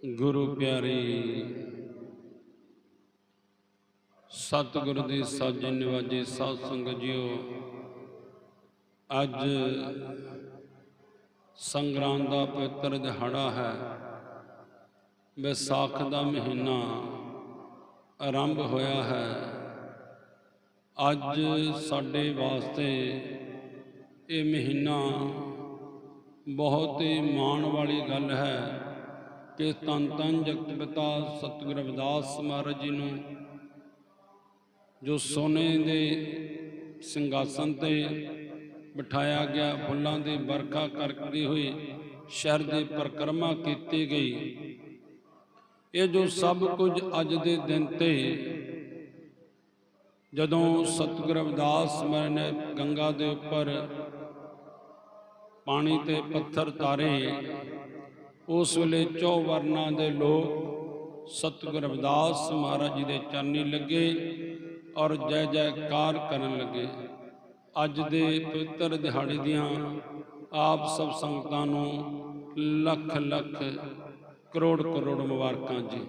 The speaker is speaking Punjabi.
ਗੁਰੂ ਪਿਆਰੀ, ਸਤਿਗੁਰ ਦੀ ਸਾਜੀ ਨਿਵਾਜੀ ਸਾਧ ਸੰਗਤ ਜੀਓ, ਅੱਜ ਸੰਗਰਾਂਦ ਦਾ ਪਵਿੱਤਰ ਦਿਹਾੜਾ ਹੈ। ਵਿਸਾਖ ਦਾ ਮਹੀਨਾ ਆਰੰਭ ਹੋਇਆ ਹੈ। ਅੱਜ ਸਾਡੇ ਵਾਸਤੇ ਇਹ ਮਹੀਨਾ ਬਹੁਤ ਹੀ ਮਾਣ ਵਾਲੀ ਗੱਲ ਹੈ। ਕਿ ਤਨ ਤਨ ਜਗਤ ਪਿਤਾ ਸਤਿਗੁਰ ਰਵਿਦਾਸ ਮਹਾਰਾਜ ਜੀ ਨੂੰ, ਜੋ ਸੋਨੇ ਦੇ ਸਿੰਘਾਸਨ ਤੇ ਬਿਠਾਇਆ ਗਿਆ, ਫੁੱਲਾਂ ਦੀ ਵਰਖਾ ਕਰਦੀ ਹੋਈ ਸ਼ਰ ਦੀ ਪਰਕਰਮਾ ਕੀਤੀ ਗਈ। ਇਹ ਜੋ ਸਭ ਕੁਝ ਅੱਜ ਦੇ ਦਿਨ ਤੇ ਜਦੋਂ ਸਤਿਗੁਰ ਰਵਿਦਾਸ ਮਹਾਰਾਜ ਨੇ ਗੰਗਾ ਦੇ ਉੱਪਰ ਪਾਣੀ ਤੇ ਪੱਥਰ ਤਾਰੇ ਉਸ ਵੇਲੇ ਚੌ ਵਰਨਾਂ ਦੇ ਲੋਕ ਸਤਿਗੁਰ ਰਵਿਦਾਸ ਮਹਾਰਾਜ ਜੀ ਦੇ ਚਰਨੀ ਲੱਗੇ ਔਰ ਜੈ ਜੈਕਾਰ ਕਰਨ ਲੱਗੇ। ਅੱਜ ਦੇ ਪਵਿੱਤਰ ਦਿਹਾੜੇ ਦੀਆਂ ਆਪ ਸਭ ਸੰਗਤਾਂ ਨੂੰ ਲੱਖ ਲੱਖ ਕਰੋੜ ਕਰੋੜ ਮੁਬਾਰਕਾਂ ਜੀ।